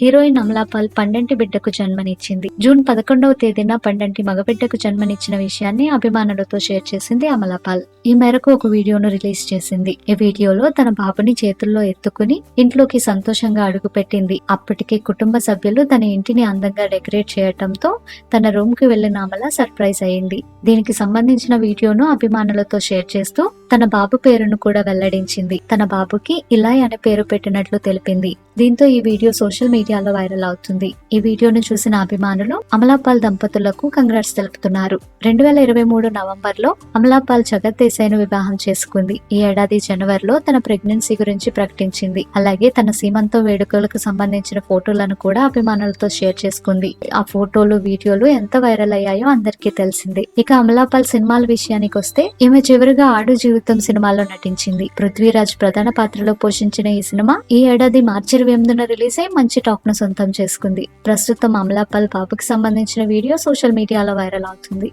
Heroine Amala Paul పండంటి బిడ్డకు జన్మనిచ్చింది. జూన్ పదకొండవ తేదీన పండంటి మగబిడ్డకు జన్మనిచ్చిన విషయాన్ని అభిమానులతో షేర్ చేసింది అమలాపాల్ ఈ మేరకు ఒక వీడియోను రిలీజ్ చేసింది. ఈ వీడియోలో తన బాబుని చేతుల్లో ఎత్తుకుని ఇంట్లోకి సంతోషంగా అడుగుపెట్టింది. అప్పటికే కుటుంబ సభ్యులు తన ఇంటిని అందంగా డెకరేట్ చేయటంతో తన రూమ్కి వెళ్ళిన అమల సర్ప్రైజ్ అయింది. దీనికి సంబంధించిన వీడియోను అభిమానులతో షేర్ చేస్తూ తన బాబు పేరును కూడా వెల్లడించింది. తన బాబుకి ఇలాయ్ అనే పేరు పెట్టినట్లు తెలిపింది. దీంతో ఈ వీడియో సోషల్ మీడియాలో వైరల్ అవుతుంది. ఈ వీడియోను చూసిన అభిమానులు అమలాపాల్ దంపతులకు కంగ్రాట్స్ తెలుపుతున్నారు. రెండు వేల ఇరవై మూడు నవంబర్లో అమలాపాల్ జగత్ దేశాయ్ను వివాహం చేసుకుంది. ఈ ఏడాది జనవరిలో తన ప్రెగ్నెన్సీ గురించి ప్రకటించింది. అలాగే తన సీమంతో వేడుకలకు సంబంధించిన ఫోటోలను కూడా అభిమానులతో షేర్ చేసుకుంది. ఆ ఫోటోలు వీడియోలు ఎంత వైరల్ అయ్యాయో అందరికీ తెలిసింది. ఇక అమలాపాల్ సినిమాల విషయానికి వస్తే ఈమె చివరిగా ఆడు జీవితం సినిమాలో నటించింది. పృథ్వీరాజ్ ప్రధాన పాత్రలో పోషించిన ఈ సినిమా ఈ ఏడాది మార్చి ఇరవై ఎనిమిదిన రిలీజ్ అయి మంచి టాక్ను సొంతం చేసుకుంది. ప్రస్తుతం అమలాపాల్ బాబుకి సంబంధించిన వీడియో సోషల్ మీడియాలో వైరల్ అవుతుంది.